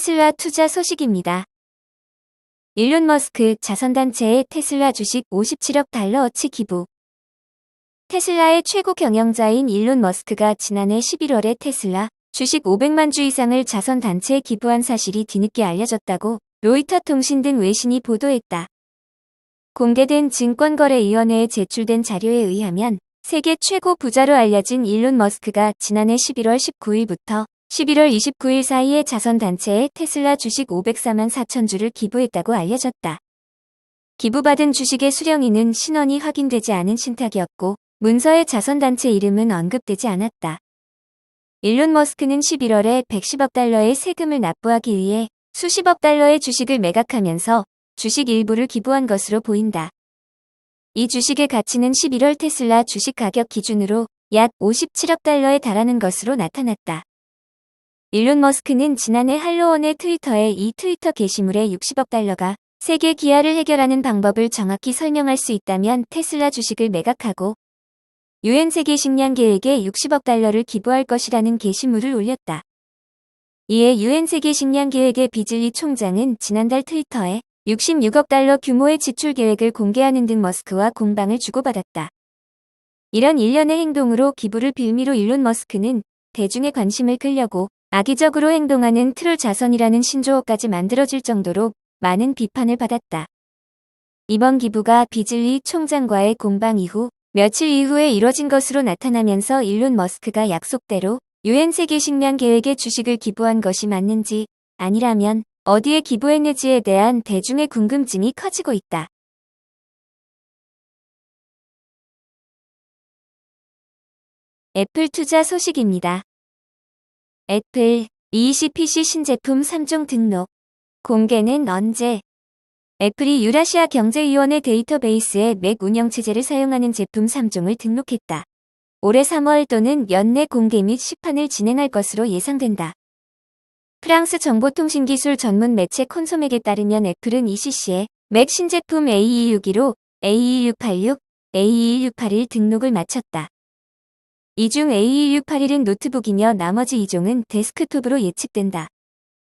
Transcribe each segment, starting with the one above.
테슬라 투자 소식입니다. 일론 머스크 자선단체에 테슬라 주식 57억 달러어치 기부. 테슬라의 최고 경영자인 일론 머스크가 지난해 11월에 테슬라 주식 500만 주 이상을 자선단체에 기부한 사실이 뒤늦게 알려졌다고 로이터 통신 등 외신이 보도했다. 공개된 증권거래위원회에 제출된 자료에 의하면 세계 최고 부자로 알려진 일론 머스크가 지난해 11월 19일부터 11월 29일 사이에 자선단체에 테슬라 주식 504만 4천 주를 기부했다고 알려졌다. 기부받은 주식의 수령인은 신원이 확인되지 않은 신탁이었고 문서의 자선단체 이름은 언급되지 않았다. 일론 머스크는 11월에 110억 달러의 세금을 납부하기 위해 수십억 달러의 주식을 매각하면서 주식 일부를 기부한 것으로 보인다. 이 주식의 가치는 11월 테슬라 주식 가격 기준으로 약 57억 달러에 달하는 것으로 나타났다. 일론 머스크는 지난해 할로원의 트위터에 이 트위터 게시물에 60억 달러가 세계 기아를 해결하는 방법을 정확히 설명할 수 있다면 테슬라 주식을 매각하고 유엔 세계 식량 계획에 60억 달러를 기부할 것이라는 게시물을 올렸다. 이에 유엔 세계 식량 계획의 비즐리 총장은 지난달 트위터에 66억 달러 규모의 지출 계획을 공개하는 등 머스크와 공방을 주고받았다. 이런 일련의 행동으로 기부를 빌미로 일론 머스크는 대중의 관심을 끌려고 악의적으로 행동하는 트롤 자선이라는 신조어까지 만들어질 정도로 많은 비판을 받았다. 이번 기부가 비즐리 총장과의 공방 이후 며칠 이후에 이뤄진 것으로 나타나면서 일론 머스크가 약속대로 유엔 세계 식량 계획에 주식을 기부한 것이 맞는지 아니라면 어디에 기부했는지에 대한 대중의 궁금증이 커지고 있다. 애플 투자 소식입니다. 애플 ECPC 신제품 3종 등록. 공개는 언제? 애플이 유라시아 경제위원회 데이터베이스에 맥 운영체제를 사용하는 제품 3종을 등록했다. 올해 3월 또는 연내 공개 및 시판을 진행할 것으로 예상된다. 프랑스 정보통신기술 전문 매체 콘소맥에 따르면 애플은 ECC에 맥 신제품 AE61로 AE686, AE681 등록을 마쳤다. 이 중 AE681은 노트북이며 나머지 2종은 데스크톱으로 예측된다.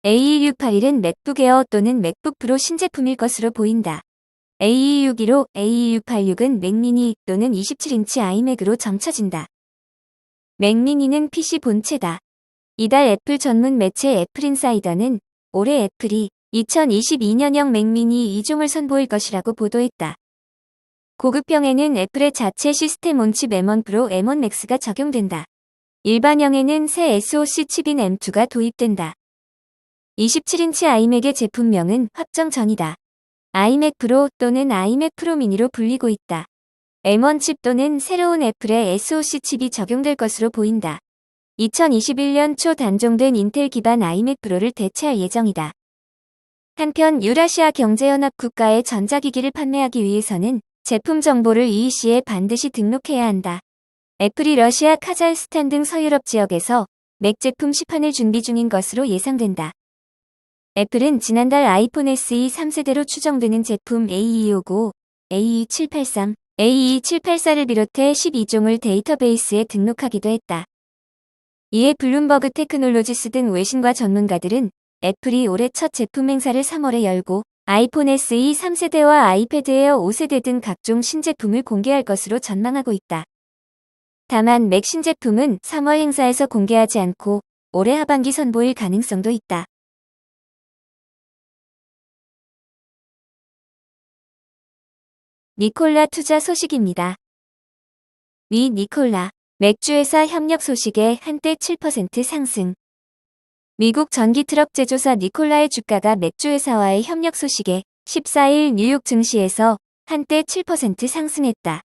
AE681은 맥북 에어 또는 맥북 프로 신제품일 것으로 보인다. AE615, AE686은 맥미니 또는 27인치 아이맥으로 점쳐진다. 맥미니는 PC 본체다. 이달 애플 전문 매체 애플인사이더는 올해 애플이 2022년형 맥미니 2종을 선보일 것이라고 보도했다. 고급형에는 애플의 자체 시스템 온칩 M1 프로 M1 맥스가 적용된다. 일반형에는 새 SoC 칩인 M2가 도입된다. 27인치 아이맥의 제품명은 확정 전이다. 아이맥 프로 또는 아이맥 프로 미니로 불리고 있다. M1 칩 또는 새로운 애플의 SoC 칩이 적용될 것으로 보인다. 2021년 초 단종된 인텔 기반 아이맥 프로를 대체할 예정이다. 한편 유라시아 경제연합 국가의 전자기기를 판매하기 위해서는 제품 정보를 EEC에 반드시 등록해야 한다. 애플이 러시아, 카자흐스탄 등 서유럽 지역에서 맥 제품 시판을 준비 중인 것으로 예상된다. 애플은 지난달 아이폰 SE 3세대로 추정되는 제품 AE259, AE783, AE784를 비롯해 12종을 데이터베이스에 등록하기도 했다. 이에 블룸버그 테크놀로지스 등 외신과 전문가들은 애플이 올해 첫 제품 행사를 3월에 열고 아이폰 SE 3세대와 아이패드 에어 5세대 등 각종 신제품을 공개할 것으로 전망하고 있다. 다만 맥 신제품은 3월 행사에서 공개하지 않고 올해 하반기 선보일 가능성도 있다. 니콜라 투자 소식입니다. 위 니콜라 맥주회사 협력 소식에 한때 7% 상승. 미국 전기 트럭 제조사 니콜라의 주가가 맥주회사와의 협력 소식에 14일 뉴욕 증시에서 한때 7% 상승했다.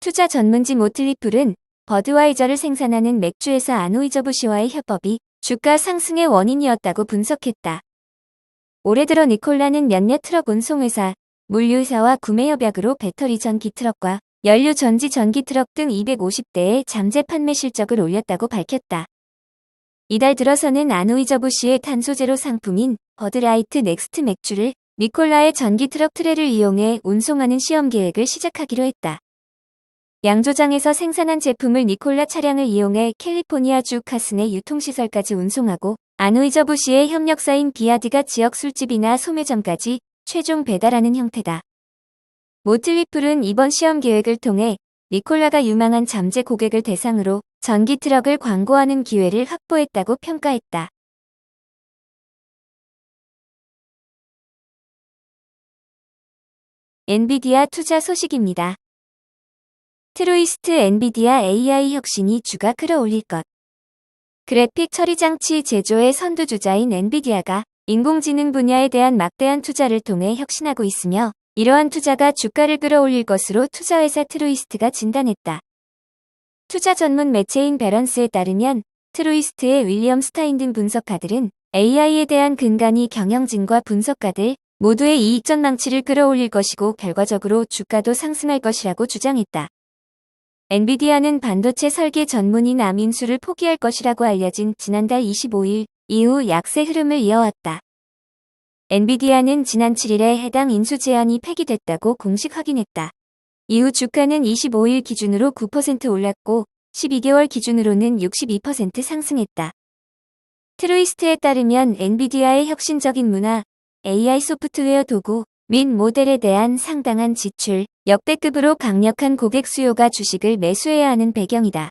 투자 전문지 모틀리플은 버드와이저를 생산하는 맥주회사 아노이저부시와의 협업이 주가 상승의 원인이었다고 분석했다. 올해 들어 니콜라는 몇몇 트럭 운송회사, 물류회사와 구매협약으로 배터리 전기 트럭과 연료 전지 전기 트럭 등 250대의 잠재 판매 실적을 올렸다고 밝혔다. 이달 들어서는 아노이저부시의 탄소제로 상품인 버드라이트 넥스트 맥주를 니콜라의 전기 트럭 트레를 이용해 운송하는 시험 계획을 시작하기로 했다. 양조장에서 생산한 제품을 니콜라 차량을 이용해 캘리포니아주 카슨의 유통시설까지 운송하고 아노이저부시의 협력사인 비아드가 지역 술집이나 소매점까지 최종 배달하는 형태다. 모틀리플은 이번 시험 계획을 통해 니콜라가 유망한 잠재 고객을 대상으로 전기 트럭을 광고하는 기회를 확보했다고 평가했다. 엔비디아 투자 소식입니다. 트로이스트 엔비디아 AI 혁신이 주가 끌어올릴 것. 그래픽 처리 장치 제조의 선두주자인 엔비디아가 인공지능 분야에 대한 막대한 투자를 통해 혁신하고 있으며 이러한 투자가 주가를 끌어올릴 것으로 투자회사 트로이스트가 진단했다. 투자 전문 매체인 베런스에 따르면 트로이스트의 윌리엄 스타인 등 분석가들은 AI에 대한 근간이 경영진과 분석가들 모두의 이익 전 망치를 끌어올릴 것이고 결과적으로 주가도 상승할 것이라고 주장했다. 엔비디아는 반도체 설계 전문인 아민수를 포기할 것이라고 알려진 지난달 25일 이후 약세 흐름을 이어왔다. 엔비디아는 지난 7일에 해당 인수 제한이 폐기됐다고 공식 확인했다. 이후 주가는 25일 기준으로 9% 올랐고 12개월 기준으로는 62% 상승했다. 트로이스트에 따르면 엔비디아의 혁신적인 문화, AI 소프트웨어 도구, 및 모델에 대한 상당한 지출, 역대급으로 강력한 고객 수요가 주식을 매수해야 하는 배경이다.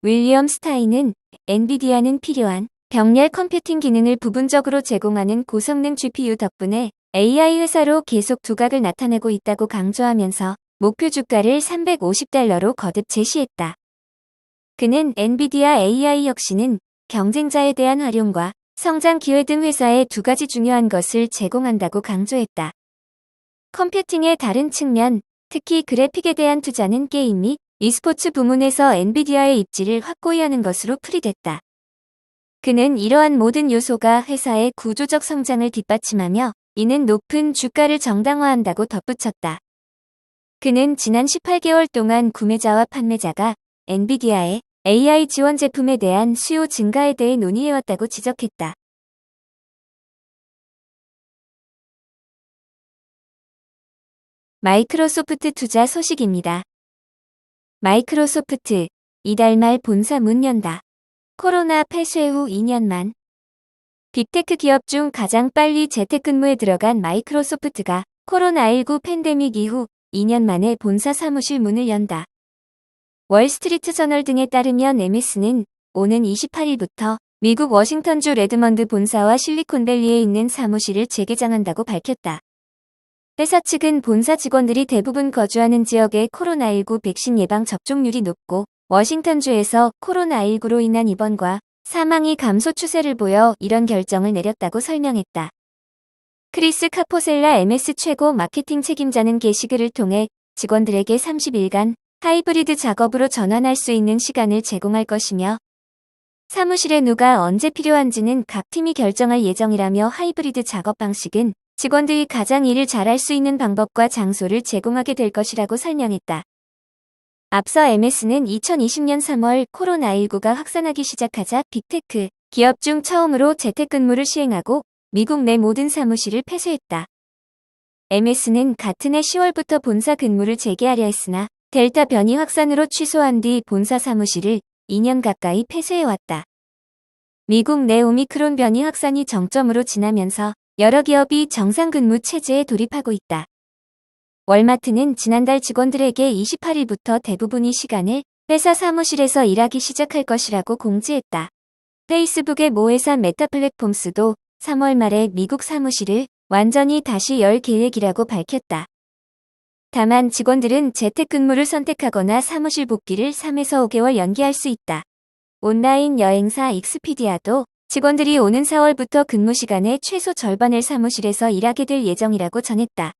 윌리엄 스타인은 엔비디아는 필요한 병렬 컴퓨팅 기능을 부분적으로 제공하는 고성능 GPU 덕분에 AI 회사로 계속 두각을 나타내고 있다고 강조하면서 목표 주가를 350달러로 거듭 제시했다. 그는 엔비디아 AI 혁신은 경쟁자에 대한 활용과 성장 기회 등 회사에 두 가지 중요한 것을 제공한다고 강조했다. 컴퓨팅의 다른 측면, 특히 그래픽에 대한 투자는 게임 및 e스포츠 부문에서 엔비디아의 입지를 확고히 하는 것으로 풀이됐다. 그는 이러한 모든 요소가 회사의 구조적 성장을 뒷받침하며 이는 높은 주가를 정당화한다고 덧붙였다. 그는 지난 18개월 동안 구매자와 판매자가 엔비디아의 AI 지원 제품에 대한 수요 증가에 대해 논의해왔다고 지적했다. 마이크로소프트 투자 소식입니다. 마이크로소프트, 이달 말 본사 문 연다. 코로나 폐쇄 후 2년 만. 빅테크 기업 중 가장 빨리 재택근무에 들어간 마이크로소프트가 코로나19 팬데믹 이후 2년 만에 본사 사무실 문을 연다. 월스트리트 저널 등에 따르면 MS는 오는 28일부터 미국 워싱턴주 레드먼드 본사와 실리콘밸리에 있는 사무실을 재개장한다고 밝혔다. 회사 측은 본사 직원들이 대부분 거주하는 지역의 코로나19 백신 예방 접종률이 높고 워싱턴주에서 코로나19로 인한 입원과 사망이 감소 추세를 보여 이런 결정을 내렸다고 설명했다. 크리스 카포셀라 MS 최고 마케팅 책임자는 게시글을 통해 직원들에게 30일간 하이브리드 작업으로 전환할 수 있는 시간을 제공할 것이며 사무실에 누가 언제 필요한지는 각 팀이 결정할 예정이라며 하이브리드 작업 방식은 직원들이 가장 일을 잘할 수 있는 방법과 장소를 제공하게 될 것이라고 설명했다. 앞서 MS는 2020년 3월 코로나19가 확산하기 시작하자 빅테크 기업 중 처음으로 재택근무를 시행하고 미국 내 모든 사무실을 폐쇄했다. MS는 같은 해 10월부터 본사 근무를 재개하려 했으나 델타 변이 확산으로 취소한 뒤 본사 사무실을 2년 가까이 폐쇄해왔다. 미국 내 오미크론 변이 확산이 정점으로 지나면서 여러 기업이 정상 근무 체제에 돌입하고 있다. 월마트는 지난달 직원들에게 28일부터 대부분의 시간을 회사 사무실에서 일하기 시작할 것이라고 공지했다. 페이스북의 모 회사 메타 플랫폼스도 3월 말에 미국 사무실을 완전히 다시 열 계획이라고 밝혔다. 다만 직원들은 재택근무를 선택하거나 사무실 복귀를 3에서 5개월 연기할 수 있다. 온라인 여행사 익스피디아도 직원들이 오는 4월부터 근무 시간의 최소 절반을 사무실에서 일하게 될 예정이라고 전했다.